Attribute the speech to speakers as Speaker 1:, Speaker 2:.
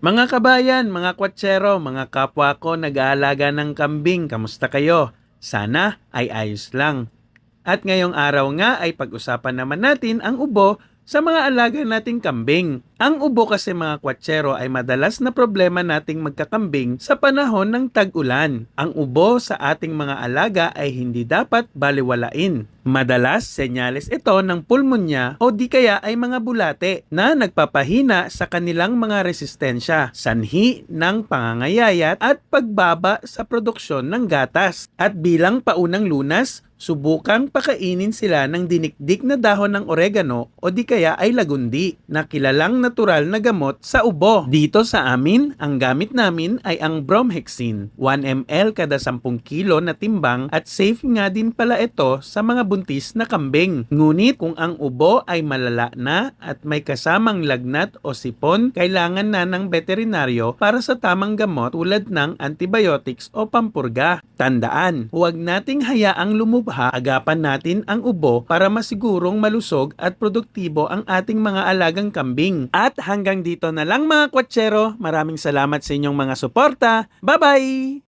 Speaker 1: Mga kabayan, mga kwatsero, mga kapwa ko nag-aalaga ng kambing, kamusta kayo? Sana ay ayos lang. At ngayong araw nga ay pag-usapan naman natin ang ubo sa mga alaga nating kambing. Ang ubo kasi mga kwatsero ay madalas na problema nating magkakambing sa panahon ng tag-ulan. Ang ubo sa ating mga alaga ay hindi dapat baliwalain. Madalas, senyales ito ng pulmonya o di kaya ay mga bulate na nagpapahina sa kanilang mga resistensya, sanhi ng pangangayayat at pagbaba sa produksyon ng gatas. At bilang paunang lunas, subukang pakainin sila ng dinikdik na dahon ng oregano o di kaya ay lagundi na kilalang natural na gamot sa ubo. Dito sa amin, ang gamit namin ay ang bromhexin, 1 ml kada 10 kilo na timbang at safe nga din pala ito sa mga buntis na kambing. Ngunit kung ang ubo ay malala na at may kasamang lagnat o sipon, kailangan na ng veterinaryo para sa tamang gamot tulad ng antibiotics o pampurga. Tandaan, huwag nating hayaang lumubha, agapan natin ang ubo para masigurong malusog at produktibo ang ating mga alagang kambing. At hanggang dito na lang mga kwatsero, maraming salamat sa inyong mga suporta. Bye-bye!